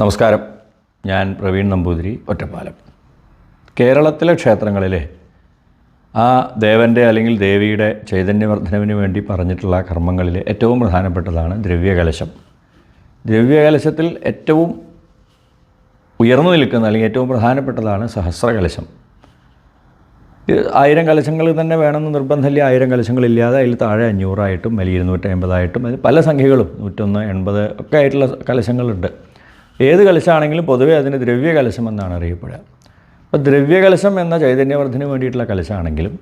നമസ്കാരം. ഞാൻ പ്രവീൺ നമ്പൂതിരി ഒറ്റപ്പാലം. കേരളത്തിലെ ക്ഷേത്രങ്ങളിലെ ആ ദേവന്റെ അല്ലെങ്കിൽ ദേവിയുടെ ചൈതന്യവർദ്ധനവിന് വേണ്ടി പറഞ്ഞിട്ടുള്ള കർമ്മങ്ങളിൽ ഏറ്റവും പ്രധാനപ്പെട്ടതാണ് ദ്രവ്യകലശം. ദ്രവ്യകലശത്തിൽ ഏറ്റവും ഉയർന്നു നിൽക്കുന്ന അല്ലെങ്കിൽ ഏറ്റവും പ്രധാനപ്പെട്ടതാണ് സഹസ്രകലശം. ആയിരം കലശങ്ങൾ തന്നെ വേണമെന്ന് നിർബന്ധമില്ല. ആയിരം കലശങ്ങളില്ലാതെ അതിൽ താഴെ അഞ്ഞൂറായിട്ടും അല്ലെങ്കിൽ ഇരുന്നൂറ്റി അമ്പതായിട്ടും പല സംഖ്യകളും നൂറ്റൊന്ന് എൺപത് ഒക്കെ ആയിട്ടുള്ള കലശങ്ങളുണ്ട്. ഏത് കലശമാണെങ്കിലും പൊതുവേ അതിന് ദ്രവ്യകലശം എന്നാണ് അറിയപ്പെടുക. അപ്പോൾ ദ്രവ്യകലശം എന്ന ചൈതന്യവർദ്ധന വേണ്ടിയിട്ടുള്ള കലശാണെങ്കിലും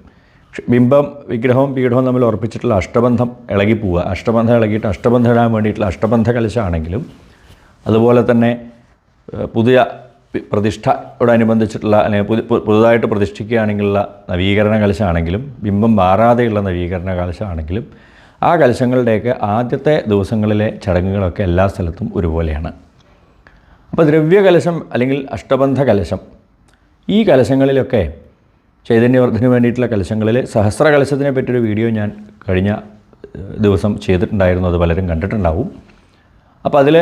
ബിംബം വിഗ്രഹവും പീഠവും തമ്മിൽ ഉറപ്പിച്ചിട്ടുള്ള അഷ്ടബന്ധം ഇളകി പോവുക അഷ്ടബന്ധം ഇളകിയിട്ട് അഷ്ടബന്ധം ഇടാൻ വേണ്ടിയിട്ടുള്ള അഷ്ടബന്ധ കലശമാണെങ്കിലും അതുപോലെ തന്നെ പുതിയ പ്രതിഷ്ഠയോടനുബന്ധിച്ചിട്ടുള്ള അല്ലെങ്കിൽ പുതു പുതുതായിട്ട് പ്രതിഷ്ഠിക്കുകയാണെങ്കിലുള്ള നവീകരണ കലശമാണെങ്കിലും ബിംബം മാറാതെയുള്ള നവീകരണ കലശമാണെങ്കിലും ആ കലശങ്ങളുടെയൊക്കെ ആദ്യത്തെ ദിവസങ്ങളിലെ ചടങ്ങുകളൊക്കെ എല്ലാ സ്ഥലത്തും ഒരുപോലെയാണ്. അപ്പോൾ ദ്രവ്യകലശം അല്ലെങ്കിൽ അഷ്ടബന്ധ കലശം ഈ കലശങ്ങളിലൊക്കെ ചൈതന്യവർദ്ധന് വേണ്ടിയിട്ടുള്ള കലശങ്ങളിൽ സഹസ്രകലശത്തിനെ പറ്റിയൊരു വീഡിയോ ഞാൻ കഴിഞ്ഞ ദിവസം ചെയ്തിട്ടുണ്ടായിരുന്നു. അത് പലരും കണ്ടിട്ടുണ്ടാവും. അപ്പോൾ അതിൽ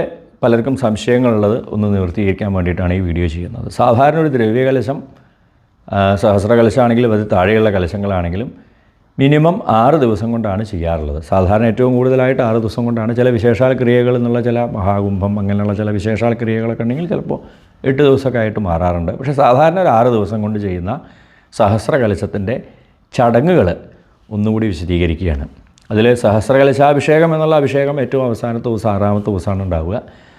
പലർക്കും സംശയങ്ങളുള്ളത് ഒന്ന് നിവൃത്തീകരിക്കാൻ വേണ്ടിയിട്ടാണ് ഈ വീഡിയോ ചെയ്യുന്നത്. സാധാരണ ഒരു ദ്രവ്യകലശം സഹസ്രകലശമാണെങ്കിലും സഹസ്ര കലശമാണെങ്കിലും അത് താഴെയുള്ള കലശങ്ങളാണെങ്കിലും മിനിമം ആറ് ദിവസം കൊണ്ടാണ് ചെയ്യാറുള്ളത്. സാധാരണ ഏറ്റവും കൂടുതലായിട്ട് ആറ് ദിവസം കൊണ്ടാണ് ചില വിശേഷാൽ ക്രിയകൾ എന്നുള്ള ചില മഹാകുംഭം അങ്ങനെയുള്ള ചില വിശേഷാൽ ക്രിയകളൊക്കെ ഉണ്ടെങ്കിൽ ചിലപ്പോൾ എട്ട് ദിവസമൊക്കെ ആയിട്ട് മാറാറുണ്ട്. പക്ഷേ സാധാരണ ഒരു ആറ് ദിവസം കൊണ്ട് ചെയ്യുന്ന സഹസ്ര കലശത്തിന്റെ ചടങ്ങുകൾ ഒന്നുകൂടി വിശദീകരിക്കുകയാണ്. അതിൽ സഹസ്രകലശാഭിഷേകം എന്നുള്ള അഭിഷേകം ഏറ്റവും അവസാനത്തെ ദിവസം ആറാമത്തെ ദിവസമാണ് ഉണ്ടാവുക.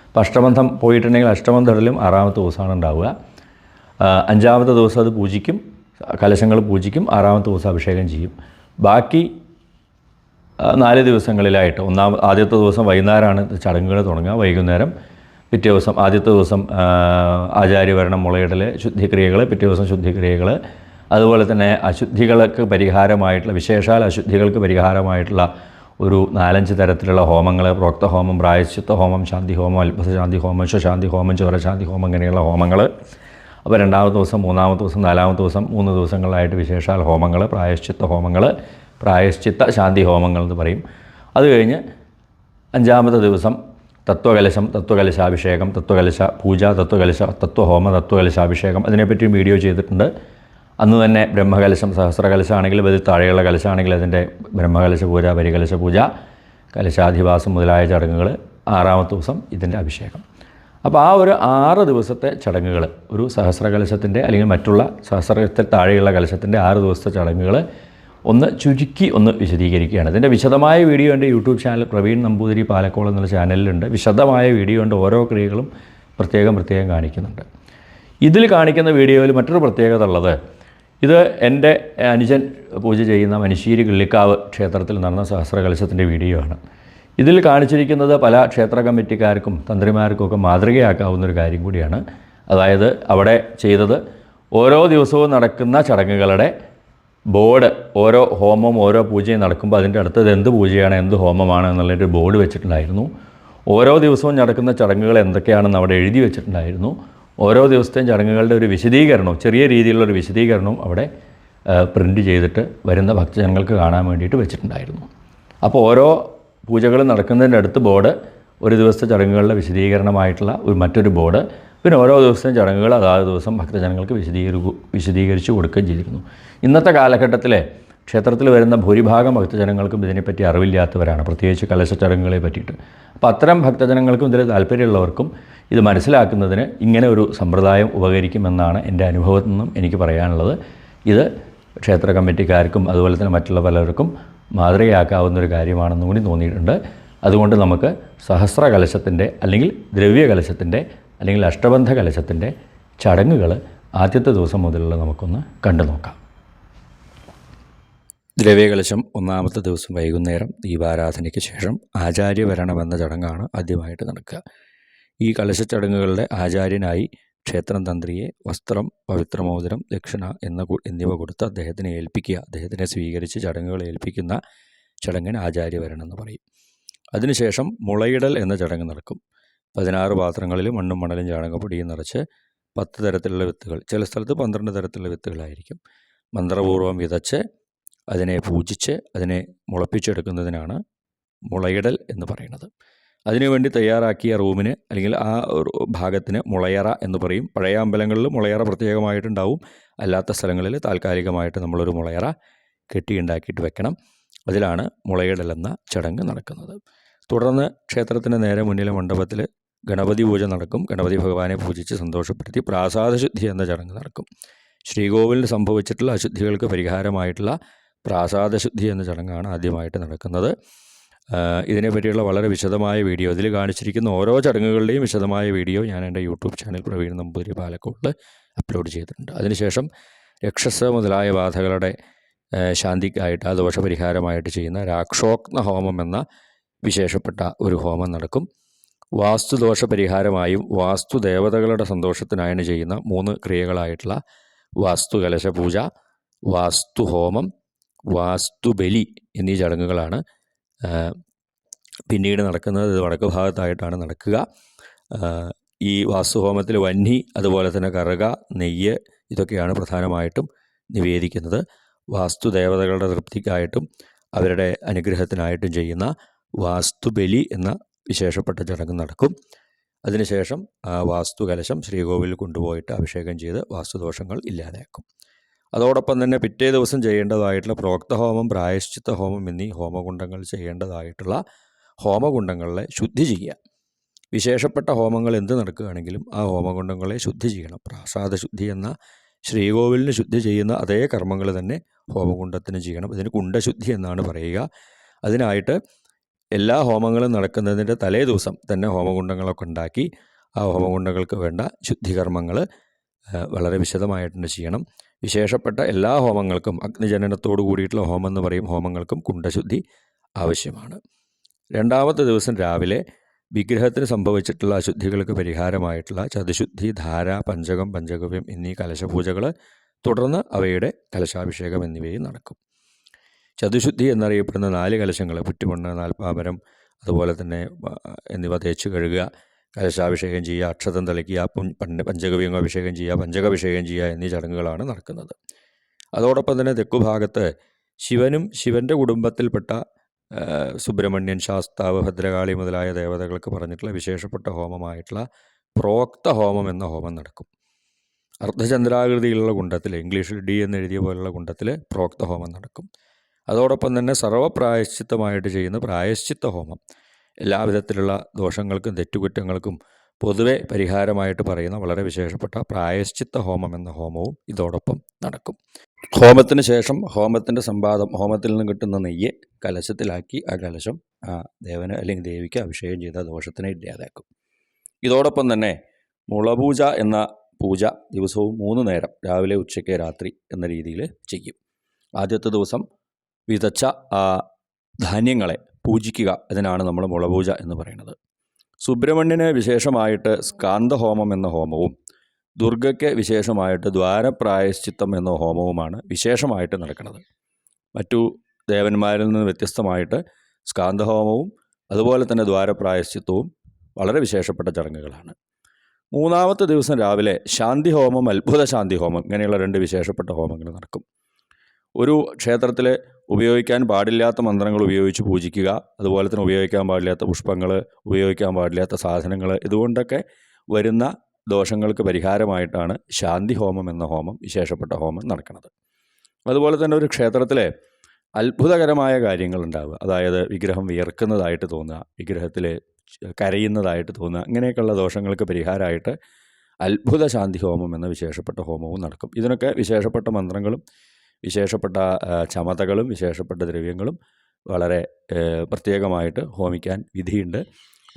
അപ്പോൾ അഷ്ടബന്ധം പോയിട്ടുണ്ടെങ്കിൽ അഷ്ടബന്ധത്തിലും ആറാമത്തെ ദിവസമാണ് ഉണ്ടാവുക. അഞ്ചാമത്തെ ദിവസം അത് പൂജിക്കും കലശങ്ങൾ പൂജിക്കും ആറാമത്തെ ദിവസം അഭിഷേകം ചെയ്യും. ബാക്കി നാല് ദിവസങ്ങളിലായിട്ട്. ഒന്നാം ആദ്യത്തെ ദിവസം വൈകുന്നേരമാണ് ചടങ്ങുകൾ തുടങ്ങുക. വൈകുന്നേരം പിറ്റേ ദിവസം ആദ്യത്തെ ദിവസം ആചാര്യവരണം മുളയിടൽ ശുദ്ധിക്രിയകൾ പിറ്റേ ദിവസം ശുദ്ധിക്രിയകൾ അതുപോലെ തന്നെ അശുദ്ധികൾക്ക് പരിഹാരമായിട്ടുള്ള വിശേഷാൽ അശുദ്ധികൾക്ക് പരിഹാരമായിട്ടുള്ള ഒരു നാലഞ്ച് തരത്തിലുള്ള ഹോമങ്ങൾ പ്രോക്ത ഹോമം പ്രായശ്ചിത്ത ഹോമം ശാന്തി ഹോമം അത്ഭുത ശാന്തി ഹോമം ശാന്തി ഹോമം ചോരശാന്തി ഹോമം ഇങ്ങനെയുള്ള ഹോമങ്ങൾ അപ്പോൾ രണ്ടാമത്തെ ദിവസം മൂന്നാമത്തെ ദിവസം നാലാമത്തെ ദിവസം മൂന്ന് ദിവസങ്ങളിലായിട്ട് വിശേഷാൽ ഹോമങ്ങൾ പ്രായശ്ചിത്ത ഹോമങ്ങൾ പ്രായശ്ചിത്ത ശാന്തി ഹോമങ്ങൾ എന്ന് പറയും. അത് കഴിഞ്ഞ് അഞ്ചാമത്തെ ദിവസം തത്വകലശം തത്വകലശാഭിഷേകം തത്വകലശ പൂജ തത്വകലശ തത്വഹോമ തത്വകലശാഭിഷേകം അതിനെപ്പറ്റിയും വീഡിയോ ചെയ്തിട്ടുണ്ട്. അന്ന് തന്നെ ബ്രഹ്മകലശം സഹസ്രകലശാണെങ്കിലും അതിൽ താഴെയുള്ള കലശാണെങ്കിൽ അതിന്റെ ബ്രഹ്മകലശ പൂജ പരികലശ പൂജ കലശാധിവാസം മുതലായ ചടങ്ങുകൾ ആറാമത്തെ ദിവസം ഇതിന്റെ അഭിഷേകം. അപ്പോൾ ആ ഒരു ആറ് ദിവസത്തെ ചടങ്ങുകൾ ഒരു സഹസ്രകലശത്തിന്റെ അല്ലെങ്കിൽ മറ്റുള്ള സഹസ്രത്തിൽ താഴെയുള്ള കലശത്തിന്റെ ആറ് ദിവസത്തെ ചടങ്ങുകൾ ഒന്ന് ചുരുക്കി ഒന്ന് വിശദീകരിക്കുകയാണ്. ഇതിന്റെ വിശദമായ വീഡിയോ എന്റെ യൂട്യൂബ് ചാനൽ പ്രവീൺ നമ്പൂതിരി പാലക്കോളം എന്നുള്ള ചാനലിലുണ്ട്. വിശദമായ വീഡിയോ ഉണ്ട് ഓരോ ക്രിയകളും പ്രത്യേകം പ്രത്യേകം കാണിക്കുന്നുണ്ട്. ഇതിൽ കാണിക്കുന്ന വീഡിയോയിൽ മറ്റൊരു പ്രത്യേകത ഉള്ളത് ഇത് എന്റെ അനുജൻ പൂജ ചെയ്യുന്ന മനുശ്ശേരി കിള്ളിക്കാവ് ക്ഷേത്രത്തിൽ നടന്ന സഹസ്രകലശത്തിന്റെ വീഡിയോ ആണ്. ഇതിൽ കാണിച്ചിരിക്കുന്നത് പല ക്ഷേത്ര കമ്മിറ്റിക്കാർക്കും തന്ത്രിമാർക്കും ഒക്കെ മാതൃകയാക്കാവുന്ന ഒരു കാര്യം കൂടിയാണ്. അതായത് അവിടെ ചെയ്തത് ഓരോ ദിവസവും നടക്കുന്ന ചടങ്ങുകളുടെ ബോർഡ് ഓരോ ഹോമം ഓരോ പൂജയും നടക്കുമ്പോൾ അതിന്റെ അടുത്തത് എന്ത് പൂജയാണ് എന്ത് ഹോമമാണ് എന്നുള്ളൊരു ബോർഡ് വെച്ചിട്ടുണ്ടായിരുന്നു. ഓരോ ദിവസവും നടക്കുന്ന ചടങ്ങുകൾ എന്തൊക്കെയാണെന്ന് അവിടെ എഴുതി വെച്ചിട്ടുണ്ടായിരുന്നു. ഓരോ ദിവസത്തെയും ചടങ്ങുകളുടെ ഒരു വിശദീകരണവും ചെറിയ രീതിയിലുള്ള ഒരു വിശദീകരണവും അവിടെ പ്രിന്റ് ചെയ്തിട്ട് വരുന്ന ഭക്തജനങ്ങൾക്ക് കാണാൻ വേണ്ടിയിട്ട് വെച്ചിട്ടുണ്ടായിരുന്നു. അപ്പോൾ ഓരോ പൂജകൾ നടക്കുന്നതിന്റെ അടുത്ത് ബോർഡ് ഒരു ദിവസത്തെ ചടങ്ങുകളുടെ വിശദീകരണമായിട്ടുള്ള ഒരു മറ്റൊരു ബോർഡ്. പിന്നെ ഓരോ ദിവസത്തെയും ചടങ്ങുകൾ അതാത് ദിവസം ഭക്തജനങ്ങൾക്ക് വിശദീകരി വിശദീകരിച്ച് കൊടുക്കുകയും ചെയ്തിരുന്നു ഇന്നത്തെ കാലഘട്ടത്തിലെ ക്ഷേത്രത്തിൽ വരുന്ന ഭൂരിഭാഗം ഭക്തജനങ്ങൾക്കും ഇതിനെപ്പറ്റി അറിവില്ലാത്തവരാണ്. പ്രത്യേകിച്ച് കലശ ചടങ്ങുകളെ പറ്റിയിട്ട്. അപ്പോൾ അത്തരം ഭക്തജനങ്ങൾക്കും ഇതിൽ താല്പര്യമുള്ളവർക്കും ഇത് മനസ്സിലാക്കുന്നതിന് ഇങ്ങനെ ഒരു സമ്പ്രദായം ഉപകരിക്കുമെന്നാണ് എന്റെ അനുഭവത്തിൽ നിന്നും എനിക്ക് പറയാനുള്ളത്. ഇത് ക്ഷേത്ര കമ്മിറ്റിക്കാർക്കും അതുപോലെ തന്നെ മറ്റുള്ള പലർക്കും മാതൃകയാക്കാവുന്ന കാര്യമാണെന്ന് കൂടി തോന്നിയിട്ടുണ്ട്. അതുകൊണ്ട് നമുക്ക് സഹസ്ര കലശത്തിന്റെ അല്ലെങ്കിൽ ദ്രവ്യ കലശത്തിന്റെ അല്ലെങ്കിൽ അഷ്ടബന്ധ കലശത്തിന്റെ ചടങ്ങുകൾ ആദ്യത്തെ ദിവസം മുതലുള്ള നമുക്കൊന്ന് കണ്ടു നോക്കാം. ദ്രവ്യകലശം ഒന്നാമത്തെ ദിവസം വൈകുന്നേരം ദീപാരാധനയ്ക്ക് ശേഷം ആചാര്യവരണം എന്ന ചടങ്ങാണ് ആദ്യമായിട്ട് നടക്കുക. ഈ കലശ ചടങ്ങുകളുടെ ആചാര്യനായി ക്ഷേത്രം തന്ത്രിയെ വസ്ത്രം പവിത്രമോതിരം ദക്ഷിണ എന്ന എന്നിവ കൊടുത്ത് അദ്ദേഹത്തിനെ ഏൽപ്പിക്കുക അദ്ദേഹത്തിനെ സ്വീകരിച്ച് ചടങ്ങുകൾ ഏൽപ്പിക്കുന്ന ചടങ്ങിന് ആചാര്യവരണം എന്ന് പറയും. അതിനുശേഷം മുളയിടൽ എന്ന ചടങ്ങ് നടക്കും. പതിനാറ് പാത്രങ്ങളിൽ മണ്ണും മണലും ചാണകപ്പൊടിയും നിറച്ച് പത്ത് തരത്തിലുള്ള വിത്തുകൾ ചില സ്ഥലത്ത് പന്ത്രണ്ട് തരത്തിലുള്ള വിത്തുകളായിരിക്കും. മന്ത്രപൂർവം വിതച്ച് അതിനെ പൂജിച്ച് അതിനെ മുളപ്പിച്ചെടുക്കുന്നതിനാണ് മുളയിടൽ എന്ന് പറയുന്നത്. അതിനുവേണ്ടി തയ്യാറാക്കിയ റൂമിന് അല്ലെങ്കിൽ ആ ഭാഗത്തിന് മുളയറ എന്ന് പറയും. പഴയ അമ്പലങ്ങളിൽ മുളയറ പ്രത്യേകമായിട്ടുണ്ടാവും. അല്ലാത്ത സ്ഥലങ്ങളിൽ താൽക്കാലികമായിട്ട് നമ്മളൊരു മുളയറ കെട്ടിയുണ്ടാക്കിയിട്ട് വെക്കണം. അതിലാണ് മുളയിടലെന്ന ചടങ്ങ് നടക്കുന്നത്. തുടർന്ന് ക്ഷേത്രത്തിന് നേരെ മുന്നിലെ മണ്ഡപത്തിൽ ഗണപതി പൂജ നടക്കും. ഗണപതി ഭഗവാനെ പൂജിച്ച് സന്തോഷപ്പെടുത്തി പ്രാസാദശുദ്ധി എന്ന ചടങ്ങ് നടക്കും. ശ്രീകോവിലിന് സംഭവിച്ചിട്ടുള്ള അശുദ്ധികൾക്ക് പരിഹാരമായിട്ടുള്ള പ്രാസാദശുദ്ധി എന്ന ചടങ്ങാണ് ആദ്യമായിട്ട് നടക്കുന്നത്. ഇതിനെപ്പറ്റിയുള്ള വളരെ വിശദമായ വീഡിയോ. ഇതിൽ കാണിച്ചിരിക്കുന്ന ഓരോ ചടങ്ങുകളുടെയും വിശദമായ വീഡിയോ ഞാൻ എന്റെ യൂട്യൂബ് ചാനൽ പ്രവീൺ നമ്പൂതിരി പാലക്കോട്ടിൽ അപ്ലോഡ് ചെയ്തിട്ടുണ്ട്. അതിനുശേഷം രക്ഷസ് മുതലായ ബാധകളുടെ ശാന്തിക്കായിട്ട് ആ ദോഷപരിഹാരമായിട്ട് ചെയ്യുന്ന രാക്ഷോക്ന ഹോമം എന്ന വിശേഷപ്പെട്ട ഒരു ഹോമം നടക്കും. വാസ്തുദോഷ പരിഹാരമായും വാസ്തു ദേവതകളുടെ സന്തോഷത്തിനായാണ് ചെയ്യുന്ന മൂന്ന് ക്രിയകളായിട്ടുള്ള വാസ്തു കലശ പൂജ വാസ്തു ഹോമം വാസ്തു ബലി എന്നീ ചടങ്ങുകളാണ് പിന്നീട് നടക്കുന്നത് വടക്ക് ഭാഗത്തായിട്ടാണ് നടക്കുക. ഈ വാസ്തുഹോമത്തിൽ വന്നി അതുപോലെ തന്നെ കറുക നെയ്യ് ഇതൊക്കെയാണ് പ്രധാനമായിട്ടും നിവേദിക്കുന്നത്. വാസ്തുദേവതകളുടെ തൃപ്തിക്കായിട്ടും അവരുടെ അനുഗ്രഹത്തിനായിട്ടും ചെയ്യുന്ന വാസ്തുബലി എന്ന വിശേഷപ്പെട്ട ചടങ്ങ് നടക്കും. അതിനുശേഷം ആ വാസ്തുകലശം ശ്രീകോവിലിൽ കൊണ്ടുപോയിട്ട് അഭിഷേകം ചെയ്ത് വാസ്തുദോഷങ്ങൾ ഇല്ലാതാക്കും. അതോടൊപ്പം തന്നെ പിറ്റേ ദിവസം ചെയ്യേണ്ടതായിട്ടുള്ള പ്രോക്ത ഹോമം പ്രായശ്ചിത്ത ഹോമം എന്നീ ഹോമകുണ്ടങ്ങൾ ചെയ്യേണ്ടതായിട്ടുള്ള ഹോമകുണ്ടങ്ങളെ ശുദ്ധി ചെയ്യുക. വിശേഷപ്പെട്ട ഹോമങ്ങൾ എന്ത് നടക്കുകയാണെങ്കിലും ആ ഹോമകുണ്ടങ്ങളെ ശുദ്ധി ചെയ്യണം. പ്രാസാദ ശുദ്ധി എന്ന ശ്രീകോവിലിന് ശുദ്ധി ചെയ്യുന്ന അതേ കർമ്മങ്ങൾ തന്നെ ഹോമകുണ്ടത്തിന് ചെയ്യണം. ഇതിന് കുണ്ടശുദ്ധി എന്നാണ് പറയുക. അതിനായിട്ട് എല്ലാ ഹോമങ്ങളും നടക്കുന്നതിന്റെ തലേ ദിവസം തന്നെ ഹോമകുണ്ടങ്ങളൊക്കെ ഉണ്ടാക്കി ആ ഹോമകുണ്ടങ്ങൾക്ക് വേണ്ട ശുദ്ധികർമ്മങ്ങൾ വളരെ വിശദമായിട്ട് തന്നെ ചെയ്യണം. വിശേഷപ്പെട്ട എല്ലാ ഹോമങ്ങൾക്കും അഗ്നിജനനത്തോടു കൂടിയിട്ടുള്ള ഹോമം എന്ന് പറയും. ഹോമങ്ങൾക്കും കുണ്ടശുദ്ധി ആവശ്യമാണ്. രണ്ടാമത്തെ ദിവസം രാവിലെ വിഗ്രഹത്തിന് സംഭവിച്ചിട്ടുള്ള അശുദ്ധികൾക്ക് പരിഹാരമായിട്ടുള്ള ചതുശുദ്ധി ധാര പഞ്ചകം പഞ്ചഗവ്യം എന്നീ കലശപൂജകൾ തുടർന്ന് അവയുടെ കലശാഭിഷേകം എന്നിവയും നടക്കും. ചതുശുദ്ധി എന്നറിയപ്പെടുന്ന നാല് കലശങ്ങൾ പുറ്റുമണ്ണ് നാൽപ്പാമരം അതുപോലെ തന്നെ എന്നിവ തേച്ച് കഴുകുക. കലശാഭിഷേകം ചെയ്യുക അക്ഷതം തളിക്കുക പഞ്ചഗവ്യങ്ങൾ അഭിഷേകം ചെയ്യുക പഞ്ചകാഭിഷേകം ചെയ്യുക എന്നീ ചടങ്ങുകളാണ് നടക്കുന്നത്. അതോടൊപ്പം തന്നെ തെക്കുഭാഗത്ത് ശിവനും ശിവന്റെ കുടുംബത്തിൽപ്പെട്ട സുബ്രഹ്മണ്യൻ ശാസ്താവ് ഭദ്രകാളി മുതലായ ദേവതകൾക്ക് പറഞ്ഞിട്ടുള്ള വിശേഷപ്പെട്ട ഹോമമായിട്ടുള്ള പ്രോക്ത ഹോമം എന്ന ഹോമം നടക്കും. അർദ്ധചന്ദ്രാകൃതിയിലുള്ള കുണ്ടത്തിൽ ഇംഗ്ലീഷിൽ ഡി എന്ന് എഴുതിയ പോലുള്ള കുണ്ടത്തിൽ പ്രോക്ത ഹോമം നടക്കും. അതോടൊപ്പം തന്നെ സർവപ്രായശ്ചിത്തമായിട്ട് ചെയ്യുന്ന പ്രായശ്ചിത്ത ഹോമം. എല്ലാവിധത്തിലുള്ള ദോഷങ്ങൾക്കും തെറ്റുകുറ്റങ്ങൾക്കും പൊതുവെ പരിഹാരമായിട്ട് പറയുന്ന വളരെ വിശേഷപ്പെട്ട പ്രായശ്ചിത്ത ഹോമം എന്ന ഹോമവും ഇതോടൊപ്പം നടക്കും. ഹോമത്തിന് ശേഷം ഹോമത്തിന്റെ സംവാദം ഹോമത്തിൽ നിന്ന് കിട്ടുന്ന നെയ്യ് കലശത്തിലാക്കി ആ കലശം ആ ദേവന് അല്ലെങ്കിൽ ദേവിക്ക് അഭിഷേകം ചെയ്ത ദോഷത്തിനെ ഇല്ലാതാക്കും. ഇതോടൊപ്പം തന്നെ മുളപൂജ എന്ന പൂജ ദിവസവും മൂന്ന് നേരം രാവിലെ ഉച്ചയ്ക്ക് രാത്രി എന്ന രീതിയിൽ ചെയ്യും. ആദ്യത്തെ ദിവസം വിതച്ച ആ ധാന്യങ്ങളെ പൂജിക്കുക അതിനാണ് നമ്മൾ മുളപൂജ എന്ന് പറയുന്നത്. സുബ്രഹ്മണ്യന് വിശേഷമായിട്ട് സ്കാന്തഹോമം എന്ന ഹോമവും ദുർഗയ്ക്ക് വിശേഷമായിട്ട് ദ്വാരപ്രായശ്ചിത്തം എന്ന ഹോമവുമാണ് വിശേഷമായിട്ട് നടക്കുന്നത്. മറ്റു ദേവന്മാരിൽ നിന്ന് വ്യത്യസ്തമായിട്ട് സ്കാന്തഹോമവും അതുപോലെ തന്നെ ദ്വാരപ്രായശ്ചിത്തവും വളരെ വിശേഷപ്പെട്ട ചടങ്ങുകളാണ്. മൂന്നാമത്തെ ദിവസം രാവിലെ ശാന്തി ഹോമം അത്ഭുത ശാന്തി ഹോമം ഇങ്ങനെയുള്ള രണ്ട് വിശേഷപ്പെട്ട ഹോമങ്ങൾ നടക്കും. ഒരു ക്ഷേത്രത്തിൽ ഉപയോഗിക്കാൻ പാടില്ലാത്ത മന്ത്രങ്ങൾ ഉപയോഗിച്ച് പൂജിക്കുക അതുപോലെ തന്നെ ഉപയോഗിക്കാൻ പാടില്ലാത്ത പുഷ്പങ്ങൾ ഉപയോഗിക്കാൻ പാടില്ലാത്ത സാധനങ്ങൾ ഇതുകൊണ്ടൊക്കെ വരുന്ന ദോഷങ്ങൾക്ക് പരിഹാരമായിട്ടാണ് ശാന്തി ഹോമം എന്ന ഹോമം വിശേഷപ്പെട്ട ഹോമം നടക്കുന്നത്. അതുപോലെ തന്നെ ഒരു ക്ഷേത്രത്തിലെ അത്ഭുതകരമായ കാര്യങ്ങൾ ഉണ്ടാവുക. അതായത് വിഗ്രഹം വിയർക്കുന്നതായിട്ട് തോന്നുക വിഗ്രഹത്തിൽ കരയുന്നതായിട്ട് തോന്നുക ഇങ്ങനെയൊക്കെയുള്ള ദോഷങ്ങൾക്ക് പരിഹാരമായിട്ട് അത്ഭുത ശാന്തി ഹോമം എന്ന വിശേഷപ്പെട്ട ഹോമവും നടക്കും. ഇതിനൊക്കെ വിശേഷപ്പെട്ട മന്ത്രങ്ങളും വിശേഷപ്പെട്ട ചമതകളും വിശേഷപ്പെട്ട ദ്രവ്യങ്ങളും വളരെ പ്രത്യേകമായിട്ട് ഹോമിക്കാൻ വിധിയുണ്ട്.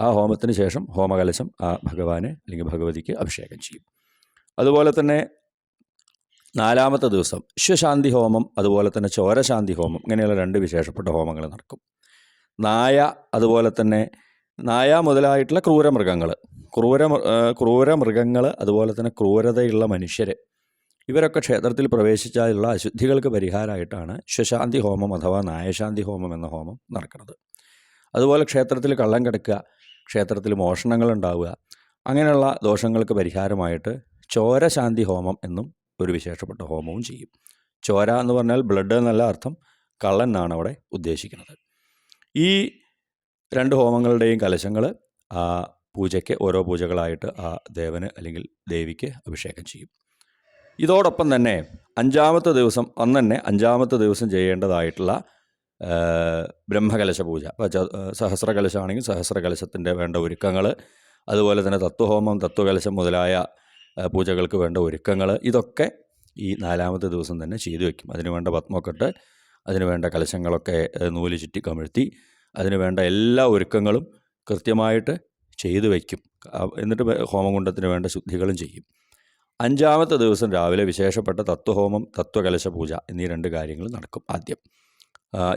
ആ ഹോമത്തിന് ശേഷം ഹോമകലശം ആ ഭഗവാനെ അല്ലെങ്കിൽ ഭഗവതിക്ക് അഭിഷേകം ചെയ്യും. അതുപോലെ തന്നെ നാലാമത്തെ ദിവസം വിശ്വശാന്തി ഹോമം അതുപോലെ തന്നെ ചോരശാന്തി ഹോമം ഇങ്ങനെയുള്ള രണ്ട് വിശേഷപ്പെട്ട ഹോമങ്ങൾ നടക്കും. നായ അതുപോലെ തന്നെ നായ മുതലായിട്ടുള്ള ക്രൂരമൃഗങ്ങൾ ക്രൂര ക്രൂരമൃഗങ്ങൾ അതുപോലെ തന്നെ ക്രൂരതയുള്ള മനുഷ്യർ ഇവരൊക്കെ ക്ഷേത്രത്തിൽ പ്രവേശിച്ചാലുള്ള അശുദ്ധികൾക്ക് പരിഹാരമായിട്ടാണ് ശശാന്തി ഹോമം അഥവാ നായശാന്തി ഹോമം എന്ന ഹോമം നടക്കുന്നത്. അതുപോലെ ക്ഷേത്രത്തിൽ കള്ളം കിടക്കുക ക്ഷേത്രത്തിൽ മോഷണങ്ങൾ ഉണ്ടാവുക അങ്ങനെയുള്ള ദോഷങ്ങൾക്ക് പരിഹാരമായിട്ട് ചോരശാന്തി ഹോമം എന്നും ഒരു വിശേഷപ്പെട്ട ഹോമവും ചെയ്യും. ചോര എന്ന് പറഞ്ഞാൽ ബ്ലഡ് എന്നല്ല അർത്ഥം കള്ളൻ എന്നാണ് അവിടെ ഉദ്ദേശിക്കുന്നത്. ഈ രണ്ട് ഹോമങ്ങളുടെയും കലശങ്ങൾ ആ പൂജയ്ക്ക് ഓരോ പൂജകളായിട്ട് ആ ദേവന് അല്ലെങ്കിൽ ദേവിക്ക് അഭിഷേകം ചെയ്യും. ഇതോടൊപ്പം തന്നെ അഞ്ചാമത്തെ ദിവസം അന്ന് തന്നെ അഞ്ചാമത്തെ ദിവസം ചെയ്യേണ്ടതായിട്ടുള്ള ബ്രഹ്മകലശ പൂജ. സഹസ്രകലശമാണെങ്കിൽ സഹസ്രകലശത്തിന്റെ വേണ്ട ഒരുക്കങ്ങൾ അതുപോലെ തന്നെ തത്വഹോമം തത്വകലശം മുതലായ പൂജകൾക്ക് വേണ്ട ഒരുക്കങ്ങൾ ഇതൊക്കെ ഈ നാലാമത്തെ ദിവസം തന്നെ ചെയ്തു വയ്ക്കും അതിന് വേണ്ട അതിനുവേണ്ട അതിന് വേണ്ട കലശങ്ങളൊക്കെ നൂൽ ചുറ്റി കമിഴ്ത്തി അതിന് വേണ്ട എല്ലാ ഒരുക്കങ്ങളും കൃത്യമായിട്ട് ചെയ്തു വയ്ക്കും എന്നിട്ട് ഹോമകുണ്ടത്തിന് വേണ്ട ശുദ്ധികളും ചെയ്യും. അഞ്ചാമത്തെ ദിവസം രാവിലെ വിശേഷപ്പെട്ട തത്വഹോമം തത്വകലശ പൂജ എന്നീ രണ്ട് കാര്യങ്ങൾ നടക്കും ആദ്യം.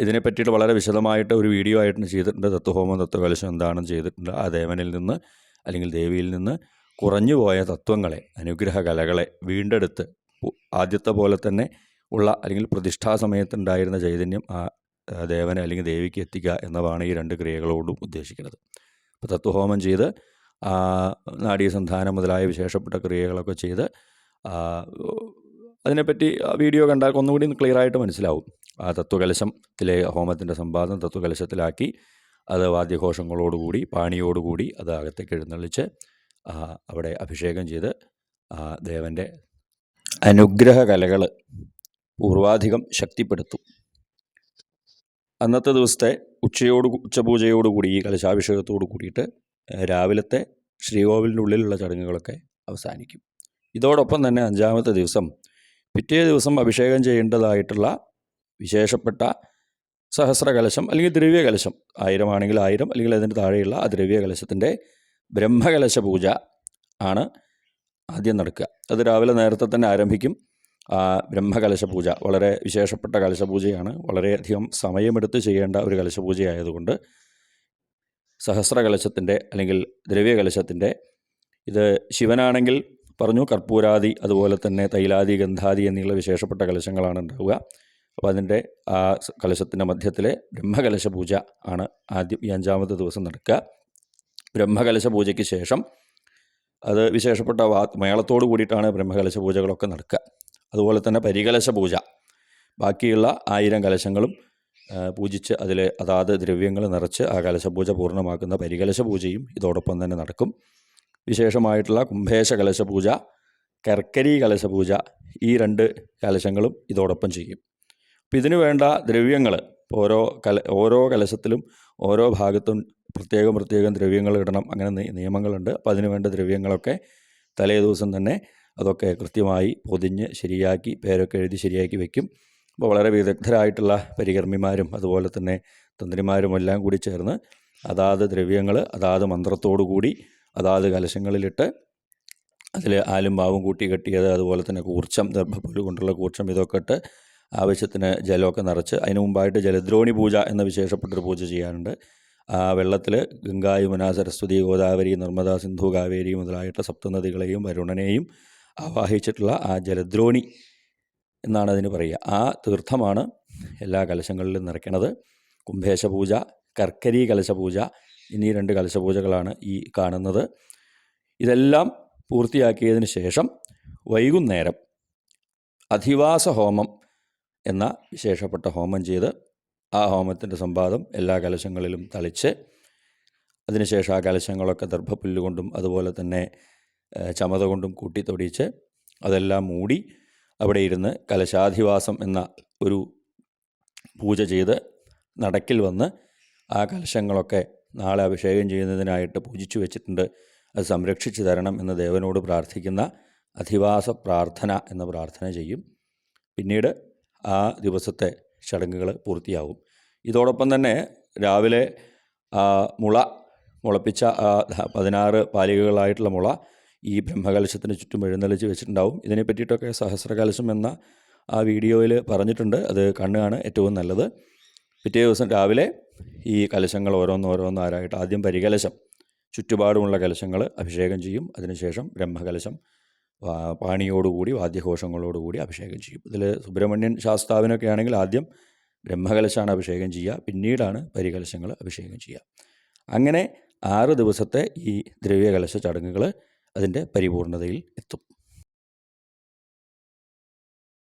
ഇതിനെ പറ്റിയിട്ട് വളരെ വിശദമായിട്ട് ഒരു വീഡിയോ ആയിട്ട് ചെയ്തിട്ടുണ്ട്. തത്വഹോമം തത്വകലശം എന്താണെന്ന് ചെയ്തിട്ടുണ്ട്. ആ ദേവനിൽ നിന്ന് അല്ലെങ്കിൽ ദേവിയിൽ നിന്ന് കുറഞ്ഞു പോയ തത്വങ്ങളെ അനുഗ്രഹ കലകളെ വീണ്ടെടുത്ത് ആദ്യത്തെ പോലെ തന്നെ ഉള്ള അല്ലെങ്കിൽ പ്രതിഷ്ഠാ സമയത്തുണ്ടായിരുന്ന ചൈതന്യം ആ ദേവനെ അല്ലെങ്കിൽ ദേവിക്ക് എത്തിക്കുക എന്നതാണ് ഈ രണ്ട് ക്രിയകളോടും ഉദ്ദേശിക്കുന്നത്. അപ്പോൾ തത്വഹോമം ചെയ്ത് നാഡീസന്ധാനം മുതലായ വിശേഷപ്പെട്ട ക്രിയകളൊക്കെ ചെയ്ത് അതിനെപ്പറ്റി വീഡിയോ കണ്ടാൽ ഒന്നുകൂടി ക്ലിയറായിട്ട് മനസ്സിലാവും. ആ തത്വകലശത്തിലെ ഹോമത്തിന്റെ സമ്പാദം തത്വകലശത്തിലാക്കി അത് വാദ്യഘോഷങ്ങളോടുകൂടി പാണിയോടുകൂടി അത് അകത്തേക്ക് എഴുന്നള്ളിച്ച് അവിടെ അഭിഷേകം ചെയ്ത് ദേവന്റെ അനുഗ്രഹ കലകൾ പൂർവാധികം ശക്തിപ്പെടുത്തും. അന്നത്തെ ദിവസത്തെ ഉച്ചയോട് ഉച്ചപൂജയോടുകൂടി ഈ കലശാഭിഷേകത്തോട് കൂടിയിട്ട് രാവിലത്തെ ശ്രീകോവിലിന്റെ ഉള്ളിലുള്ള ചടങ്ങുകളൊക്കെ അവസാനിക്കും. ഇതോടൊപ്പം തന്നെ അഞ്ചാമത്തെ ദിവസം പിറ്റേ ദിവസം അഭിഷേകം ചെയ്യേണ്ടതായിട്ടുള്ള വിശേഷപ്പെട്ട സഹസ്രകലശം അല്ലെങ്കിൽ ദ്രവ്യകലശം ആയിരമാണെങ്കിൽ ആയിരം അല്ലെങ്കിൽ അതിന്റെ താഴെയുള്ള ആ ദ്രവ്യകലശത്തിന്റെ ബ്രഹ്മകലശ പൂജ ആണ് ആദ്യം നടക്കുക. അത് രാവിലെ നേരത്തെ തന്നെ ആരംഭിക്കും. ആ ബ്രഹ്മകലശ പൂജ വളരെ വിശേഷപ്പെട്ട കലശപൂജയാണ് വളരെയധികം സമയമെടുത്ത് ചെയ്യേണ്ട ഒരു കലശപൂജയായതുകൊണ്ട് സഹസ്രകലശത്തിന്റെ അല്ലെങ്കിൽ ദ്രവ്യകലശത്തിന്റെ. ഇത് ശിവനാണെങ്കിൽ പറഞ്ഞു കർപ്പൂരാദി അതുപോലെ തന്നെ തൈലാദി ഗന്ധാദി എന്നുള്ള വിശേഷപ്പെട്ട കലശങ്ങളാണ് ഉണ്ടാവുക. അപ്പോൾ അതിന്റെ ആ കലശത്തിന്റെ മധ്യത്തിലെ ബ്രഹ്മകലശ പൂജ ആണ് ആദ്യം ഈ അഞ്ചാമത്തെ ദിവസം നടക്കുക. ബ്രഹ്മകലശ പൂജയ്ക്ക് ശേഷം അത് വിശേഷപ്പെട്ട വാ മേളത്തോട് കൂടിയിട്ടാണ് ബ്രഹ്മകലശ പൂജകളൊക്കെ നടക്കുക. അതുപോലെ തന്നെ പരികലശ പൂജ. ബാക്കിയുള്ള ആയിരം കലശങ്ങളും പൂജിച്ച് അതിലെ അതാത് ദ്രവ്യങ്ങൾ നിറച്ച് ആ കലശപൂജ പൂർണമാക്കുന്ന പരികലശ പൂജയും ഇതോടൊപ്പം തന്നെ നടക്കും. വിശേഷമായിട്ടുള്ള കുംഭേശ കലശ പൂജ കർക്കരി കലശ പൂജ ഈ രണ്ട് കലശങ്ങളും ഇതോടൊപ്പം ചെയ്യും. അപ്പം ഇതിനു വേണ്ട ദ്രവ്യങ്ങൾ ഓരോ കല ഓരോ കലശത്തിലും ഓരോ ഭാഗത്തും പ്രത്യേകം പ്രത്യേകം ദ്രവ്യങ്ങൾ ഇടണം. അങ്ങനെ നിയമങ്ങളുണ്ട്. അപ്പോൾ അതിന് വേണ്ട ദ്രവ്യങ്ങളൊക്കെ തലേ ദിവസം തന്നെ അതൊക്കെ കൃത്യമായി പൊതിഞ്ഞ് ശരിയാക്കി പേരൊക്കെ എഴുതി ശരിയാക്കി വെക്കും. അപ്പോൾ വളരെ വിദഗ്ധരായിട്ടുള്ള പരികർമ്മിമാരും അതുപോലെ തന്നെ തന്ത്രിമാരും എല്ലാം കൂടി ചേർന്ന് അതാത് ദ്രവ്യങ്ങൾ അതാത് മന്ത്രത്തോടു കൂടി അതാത് കലശങ്ങളിലിട്ട് അതിൽ ആലും പാവും കൂട്ടി കെട്ടിയത് അതുപോലെ തന്നെ കൂർച്ചം ദർഭപ്പുല്ല് കൊണ്ടുള്ള കൂർച്ചം ഇതൊക്കെ ഇട്ട് ആവശ്യത്തിന് ജലമൊക്കെ നിറച്ച് അതിന് മുമ്പായിട്ട് ജലദ്രോണി പൂജ എന്ന വിശേഷപ്പെട്ടൊരു പൂജ ചെയ്യാനുണ്ട്. ആ വെള്ളത്തിൽ ഗംഗാ യമുന സരസ്വതി ഗോദാവരി നർമ്മദ സിന്ധു കാവേരി മുതലായിട്ടുള്ള സപ്തനദികളെയും വരുണനെയും ആവാഹിച്ചിട്ടുള്ള ആ ജലദ്രോണി എന്നാണ് അതിന് പറയുക. ആ തീർത്ഥമാണ് എല്ലാ കലശങ്ങളിലും നിറയ്ക്കണത്. കുംഭേശപൂജ കർക്കരി കലശപൂജ എന്നീ രണ്ട് കലശപൂജകളാണ് ഈ കാണുന്നത്. ഇതെല്ലാം പൂർത്തിയാക്കിയതിന് ശേഷം വൈകുന്നേരം അധിവാസ ഹോമം എന്ന വിശേഷപ്പെട്ട ഹോമം ചെയ്ത് ആ ഹോമത്തിന്റെ സംവാദം എല്ലാ കലശങ്ങളിലും തളിച്ച് അതിനുശേഷം ആ കലശങ്ങളൊക്കെ ദർഭപ്പുല്ലുകൊണ്ടും അതുപോലെ തന്നെ ചമത കൊണ്ടും കൂട്ടിത്തൊടിച്ച് അതെല്ലാം മൂടി അവിടെ ഇരുന്ന് കലശാധിവാസം എന്ന ഒരു പൂജ ചെയ്ത് നടക്കിൽ വന്ന് ആ കലശങ്ങളൊക്കെ നാളെ അഭിഷേകം ചെയ്യുന്നതിനായിട്ട് പൂജിച്ചു വെച്ചിട്ടുണ്ട്. അത് സംരക്ഷിച്ചു തരണം എന്ന് ദേവനോട് പ്രാർത്ഥിക്കുന്ന അധിവാസ പ്രാർത്ഥന എന്ന പ്രാർത്ഥന ചെയ്യും. പിന്നീട് ആ ദിവസത്തെ ചടങ്ങുകൾ പൂർത്തിയാവും ഇതോടൊപ്പം തന്നെ രാവിലെ മുള മുളപ്പിച്ച പതിനാറ് പാലികകളായിട്ടുള്ള മുള ഈ ബ്രഹ്മകലശത്തിന് ചുറ്റും എഴുന്നള്ളിച്ച് വെച്ചിട്ടുണ്ടാവും. ഇതിനെ പറ്റിയിട്ടൊക്കെ സഹസ്രകലശം എന്ന ആ വീഡിയോയിൽ പറഞ്ഞിട്ടുണ്ട്. അത് കണ്ണുകാണ് ഏറ്റവും നല്ലത്. പിറ്റേ ദിവസം രാവിലെ ഈ കലശങ്ങൾ ഓരോന്നോരോന്നാരായിട്ട് ആദ്യം പരികലശം ചുറ്റുപാടുമുള്ള കലശങ്ങൾ അഭിഷേകം ചെയ്യും. അതിനുശേഷം ബ്രഹ്മകലശം പാണിയോടുകൂടി വാദ്യഘോഷങ്ങളോടുകൂടി അഭിഷേകം ചെയ്യും. ഇതിൽ സുബ്രഹ്മണ്യൻ ശാസ്താവിനൊക്കെ ആണെങ്കിൽ ആദ്യം ബ്രഹ്മകലശമാണ് അഭിഷേകം ചെയ്യുക. പിന്നീടാണ് പരികലശങ്ങൾ അഭിഷേകം ചെയ്യുക. അങ്ങനെ ആറ് ദിവസത്തെ ഈ ദ്രവ്യകലശ ചടങ്ങുകൾ അതിന്റെ പരിപൂർണതയിൽ എത്തും.